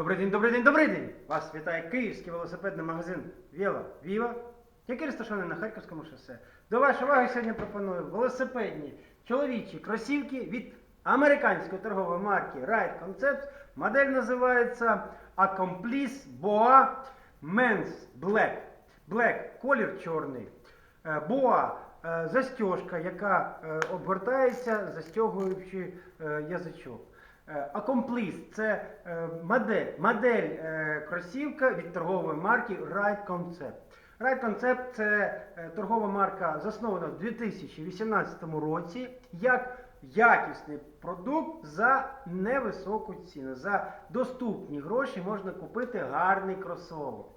Добрий день, добрий день, добрий день! Вас вітає київський велосипедний магазин Віла Віва, який розташований на Харківському шосе. До вашої уваги сьогодні пропоную велосипедні чоловічі кросівки від американської торгової марки Ride Concepts. Модель називається Accomplice Boa Men's Black. Black колір чорний. Е, Боа е, застіжка, яка е, обгортається, застягуючи е, язичок. Е, Accomplice – це е, модель, модель е, кросівка від торгової марки Ride Concept. Ride Concept – це е, торгова марка, заснована в 2018 році як якісний продукт за невисоку ціну. За доступні гроші можна купити гарний кросовок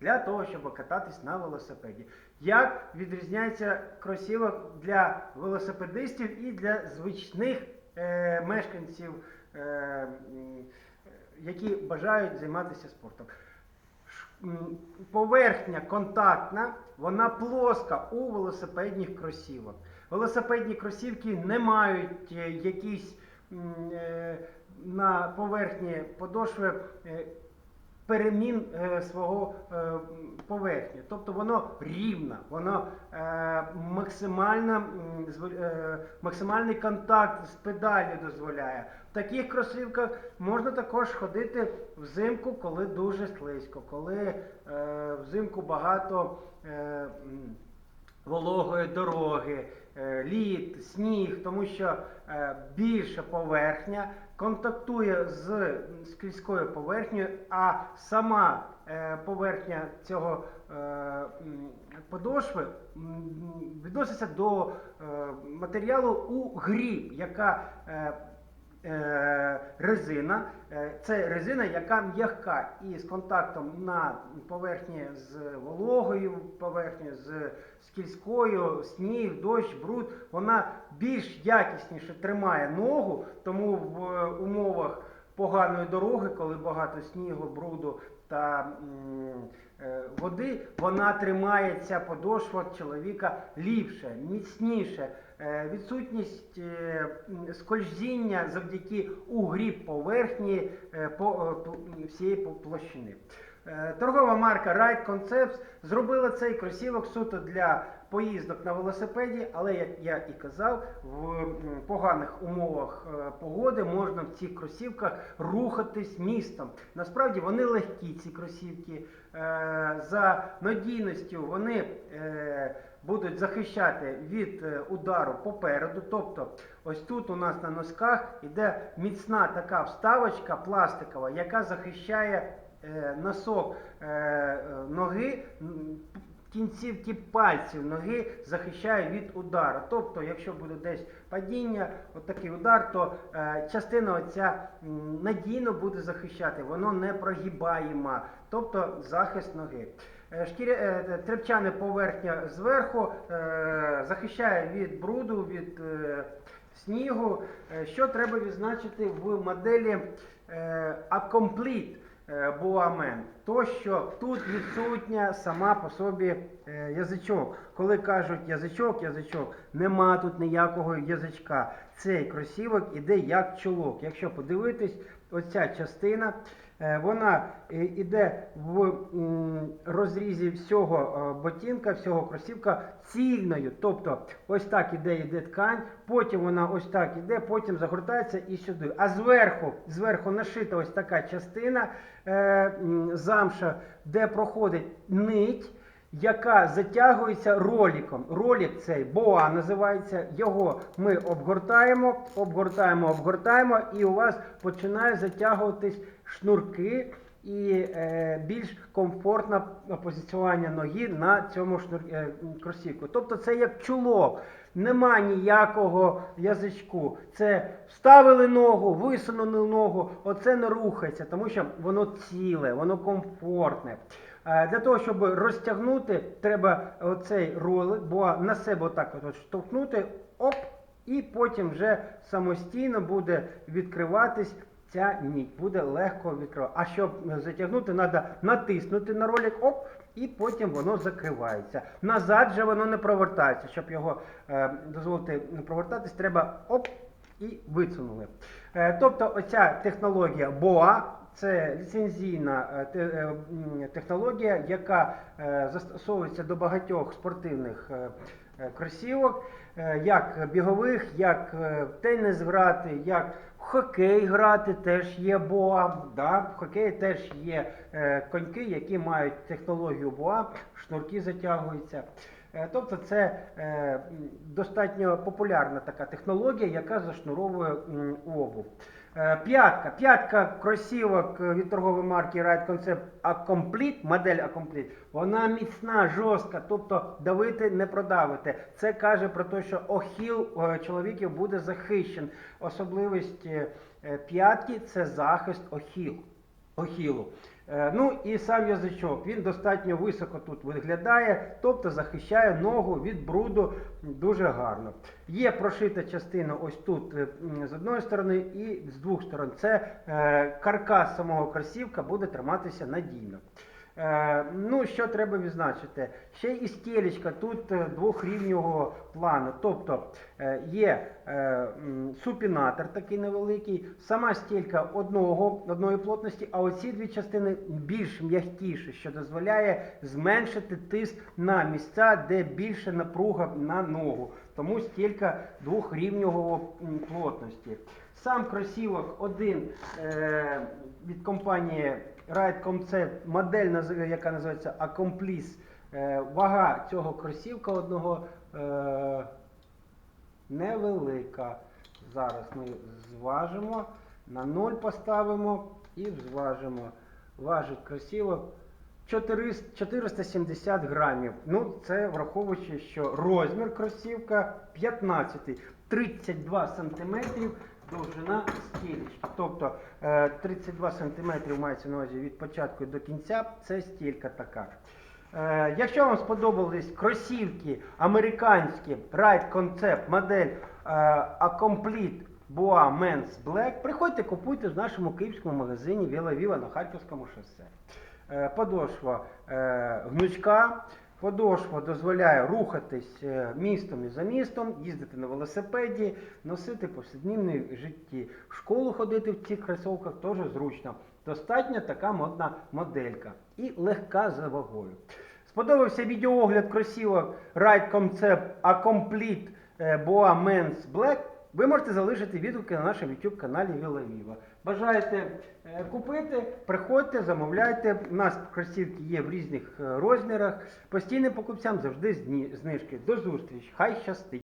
для того, щоб кататись на велосипеді. Як відрізняється кросівок для велосипедистів і для звичних е, мешканців, е, які бажають займатися спортом? Поверхня контактна, вона плоска у велосипедних кросівок. Велосипедні кросівки не мають е, якісь е, на поверхні подошви е, перемін е, свого е, поверхні. Тобто воно рівне, воно е, максимально, максимальний контакт з педаллю дозволяє. В таких кросівках можна також ходити взимку, коли дуже слизько, коли взимку багато. Вологої дороги, лід, сніг, тому що більша поверхня контактує з скрізькою поверхнею, а сама е, поверхня цього е, подошви відноситься до е, матеріалу у грі, яка резина. Е, Це резина, яка м'яка і з контактом на поверхні з вологою поверхні з скільською, сніг, дощ, бруд, вона більш якісніше тримає ногу, тому в е, умовах поганої дороги, коли багато снігу, бруду та е, води, вона тримає ця подошва чоловіка ліпше, міцніше. Е, Відсутність е, скользіння завдяки угріб поверхні по всієї площини. Е, Торгова марка Ride Concepts зробила цей кросівок суто для поїздок на велосипеді, але як я і казав, в поганих умовах е, погоди можна в цих кросівках рухатись містом. Насправді вони легкі, ці кросівки. Е, За надійністю вони будуть захищати від удару попереду. Тобто, ось тут у нас на носках іде міцна така вставочка пластикова, яка захищає носок е, е, ноги. Кінцівки пальців ноги захищає від удару. Тобто, якщо буде десь падіння, отакий удар, то е, частина оця надійно буде захищати, воно не прогибаємо, тобто захист ноги. Е, Шкіря, е, трепчана поверхня зверху е, захищає від бруду, від е, снігу. Е, Що треба відзначити в моделі е, Accomplete е, То, що тут відсутня сама по собі язичок. Коли кажуть язичок, язичок, нема тут ніякого язичка. Цей кросівок іде як чолок. Якщо подивитись, оця частина, е, вона е, іде в розрізі всього е, ботинка, всього кросівка цільною. Тобто ось так іде, іде ткань, потім вона ось так іде, потім загортається і сюди. А зверху, зверху нашита ось така частина е, замша, де проходить нить. Яка затягується роліком. Ролік цей боа називається. Його ми обгортаємо, обгортаємо, обгортаємо, і у вас починає затягуватись шнурки і е, більш комфортне позиціонування ноги на цьому шнур, е, кросівку. Тобто це як чулок. Нема ніякого язичку. Це вставили ногу, висунули ногу, оце не рухається, тому що воно ціле, воно комфортне. Е, Для того, щоб розтягнути, треба оцей ролик, бо на себе отак от штовхнути, оп, і потім вже самостійно буде відкриватись ця ніть, буде легко відкривати. А щоб затягнути, треба натиснути на ролик, оп, і потім воно закривається. Назад же воно не провертається. Щоб його е, дозволити провертатись, треба оп і висунули. Е, тобто оця технологія BOA це ліцензійна е, е, технологія, яка е, застосовується до багатьох спортивних кросівок, як бігових, як в теніс грати, як в хокей грати, теж є боа. Да? В хокеї теж є коньки, які мають технологію боа, шнурки затягуються. Е, Тобто це е, достатньо популярна така технологія, яка зашнуровує обув. Е, П'ятка. П'ятка кросівок від торгової марки Ride Concept A-Complete, модель A-Complete, вона міцна, жорстка, тобто давити не продавите. Це каже про те, що охіл чоловіків буде захищен. Особливість п'ятки це захист охіл. Охілу. Е, Ну і сам язичок, він достатньо високо тут виглядає, тобто захищає ногу від бруду дуже гарно. Є прошита частина ось тут е, з одної сторони і з двох сторон. Це е, каркас самого кросівка буде триматися надійно. Е, ну, що треба відзначити? Ще і стілечка тут е, двохрівнього плану. Тобто е, є супінатор такий невеликий, сама стілька одного, одної плотності, а оці дві частини більш м'якіші, що дозволяє зменшити тиск на місця, де більше напруга на ногу. Тому стілька двохрівнього плотності. Сам кросівок один від компанії Ride це модель, яка називається Accomplice. Е, вага цього кросівка одного е, невелика. Зараз ми зважимо, на 0 поставимо і зважимо. Важить кросівок 400 470 грамів. Ну, це враховуючи, що розмір кросівка 15, 32 сантиметрів довжина стілечки. Тобто е, 32 сантиметрів мається на увазі від початку до кінця, це стілька така. Е, Якщо вам сподобались кросівки американські Ride Concept модель е, A-Complete Boa Men's Black, приходьте, купуйте в нашому київському магазині Віла Віва на Харківському шосе. Е, Подошва е, гнучка, подошва дозволяє рухатись е, містом і за містом, їздити на велосипеді, носити в житті. В школу ходити в цих кросовках теж зручно. Достатньо така модна моделька і легка за вагою. Сподобався відеоогляд кросівок Ride Concept A Complete Boa Men's Black. Ви можете залишити відгуки на нашому YouTube каналі Віла Віва. Бажаєте е, купити, приходьте, замовляйте. У нас кросівки є в різних е, розмірах. Постійним покупцям завжди знижки. До зустрічі. Хай щастить!